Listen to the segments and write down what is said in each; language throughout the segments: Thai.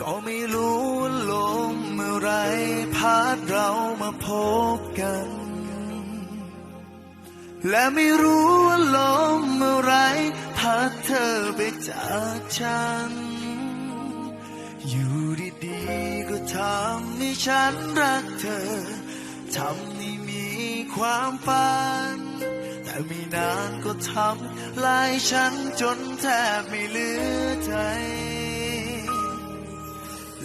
ก็ไม่รู้ว่าลมเมื่อไรพัดเรามาพบกัน และไม่รู้ว่าลมเมื่อไรพัดเธอไปจากฉัน อยู่ดีๆก็ทำให้ฉันรักเธอ ทำให้มีความฝัน แต่ไม่นานก็ทำลายฉันจนแทบไม่เหลือใจ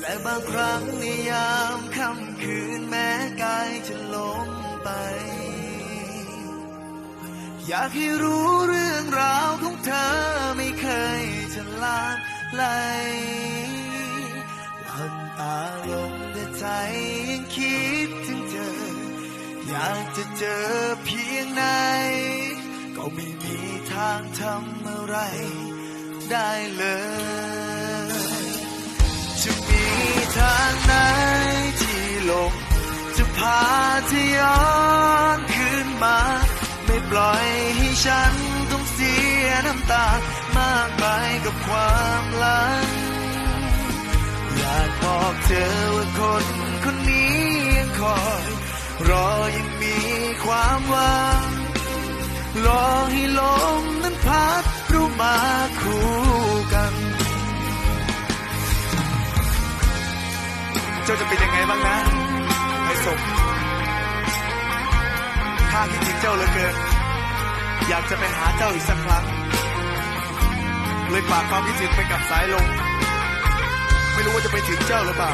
และบางครั้งในยามค่ำคืนแม้กายจะล้มไป อยากให้รู้เรื่องราวของเธอไม่เคยจะลาดไหลหลับตาลงแต่ใจยังคิดถึงเธอ อยากจะเจอเพียงไหนก็ไม่มีทางทำอะไรได้เลยาเธอย้อนคืนมา ไม่ปล่อยให้ฉันต้องเสียน้ำตา มากมายกับความลัง อยากบอกเธอว่าคนคนนี้ยังคอย รอยังมีความหวัง รอให้ลมนั้นพัดรู้มาคู่กันเจ้าจะเป็นยังไงบ้างนะ ไอ้สมข้าคิดถึงเจ้าเหลือเกิน อยากจะไปหาเจ้าอีกสักครั้ง เลยฝากความคิดถึงไปกับสายลม ไม่รู้ว่าจะไปถึงเจ้าหรือเปล่า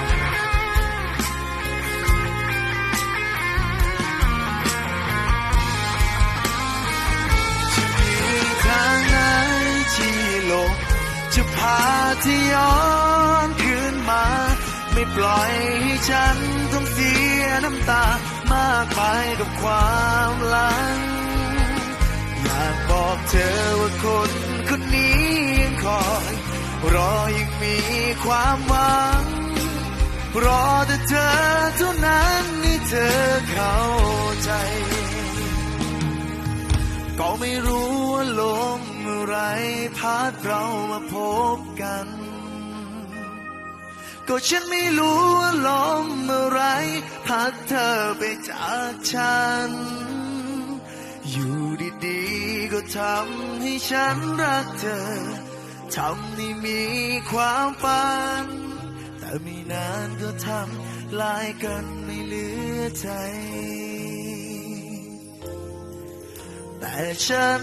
ทางไหนที่โลกจะพาที่ย้อนคื ไม่ปล่อยให้ฉันต้องเสียน้ำตามากไปกับความหลัง อยากบอกเธอว่าคนคนนี้ยังคอย รอยังมีความหวัง รอแต่เธอเท่านั้นที่เธอเข้าใจ ก็ไม่รู้ว่าลมเมื่อไรพัดเรามาพบกัน ก็ฉันไม่รู้ว่าลมเมื่อไรพัดเธอไปจากฉัน อยู่ดีๆก็ทำให้ฉันรักเธอ ทำให้มีความฝัน แต่ไม่นานก็ทำลายกันไม่เหลือใจ แต่ฉัน